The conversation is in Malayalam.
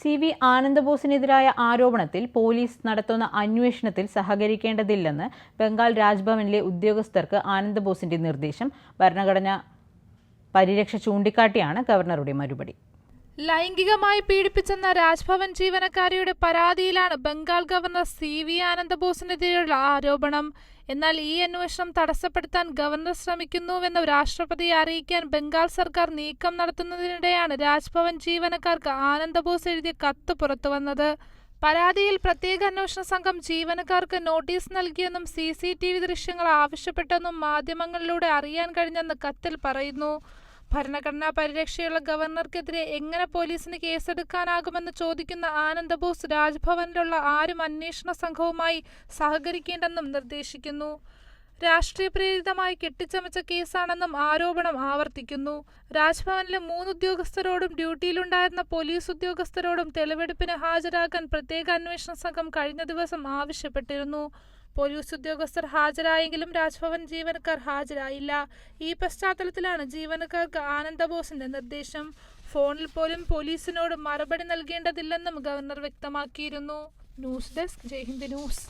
സി വി ആനന്ദബോസിനെതിരായ ആരോപണത്തിൽ പോലീസ് നടത്തുന്ന അന്വേഷണത്തിൽ സഹകരിക്കേണ്ടതില്ലെന്ന് ബംഗാൾ രാജ്ഭവനിലെ ഉദ്യോഗസ്ഥർക്ക് ആനന്ദബോസിന്റെ നിർദ്ദേശം ഭരണഘടന പരിരക്ഷ ചൂണ്ടിക്കാട്ടിയാണ് ഗവർണറുടെ മറുപടി. ലൈംഗികമായി പീഡിപ്പിച്ചെന്ന രാജ്ഭവൻ ജീവനക്കാരിയുടെ പരാതിയിലാണ് ബംഗാൾ ഗവർണർ സി വി ആനന്ദബോസിനെതിരെയുള്ള ആരോപണം. എന്നാൽ ഈ അന്വേഷണം തടസ്സപ്പെടുത്താൻ ഗവർണർ ശ്രമിക്കുന്നുവെന്ന് രാഷ്ട്രപതിയെ അറിയിക്കാൻ ബംഗാൾ സർക്കാർ നീക്കം നടത്തുന്നതിനിടെയാണ് രാജ്ഭവൻ ജീവനക്കാർക്ക് ആനന്ദബോസ് എഴുതിയ കത്ത് പുറത്തുവന്നത്. പരാതിയിൽ പ്രത്യേക അന്വേഷണ സംഘം ജീവനക്കാർക്ക് നോട്ടീസ് നൽകിയെന്നും സി സി ടി വി ദൃശ്യങ്ങൾ ആവശ്യപ്പെട്ടെന്നും മാധ്യമങ്ങളിലൂടെ അറിയാൻ കഴിഞ്ഞെന്ന് കത്തിൽ പറയുന്നു. ഭരണഘടനാ പരിരക്ഷയുള്ള ഗവർണർക്കെതിരെ എങ്ങനെ പോലീസിന് കേസെടുക്കാനാകുമെന്ന് ചോദിക്കുന്ന ആനന്ദബോസ് രാജ്ഭവനിലുള്ള ആരും അന്വേഷണ സംഘവുമായി സഹകരിക്കേണ്ടെന്നും നിർദ്ദേശിക്കുന്നു. രാഷ്ട്രീയ പ്രേരിതമായി കെട്ടിച്ചമച്ച കേസാണെന്നും ആരോപണം ആവർത്തിക്കുന്നു. രാജ്ഭവനിലെ മൂന്ന് ഉദ്യോഗസ്ഥരോടും ഡ്യൂട്ടിയിലുണ്ടായിരുന്ന പോലീസ് ഉദ്യോഗസ്ഥരോടും തെളിവെടുപ്പിന് ഹാജരാകാൻ പ്രത്യേക അന്വേഷണ സംഘം കഴിഞ്ഞ ദിവസം ആവശ്യപ്പെട്ടിരുന്നു. പോലീസ് ഉദ്യോഗസ്ഥർ ഹാജരായെങ്കിലും രാജ്ഭവൻ ജീവനക്കാർ ഹാജരായില്ല. ഈ പശ്ചാത്തലത്തിലാണ് ജീവനക്കാർക്ക് ആനന്ദബോസിന്റെ നിർദ്ദേശം. ഫോണിൽ പോലും പോലീസിനോട് മറുപടി നൽകേണ്ടതില്ലെന്നും ഗവർണർ വ്യക്തമാക്കിയിരുന്നു. News desk Jaihind news.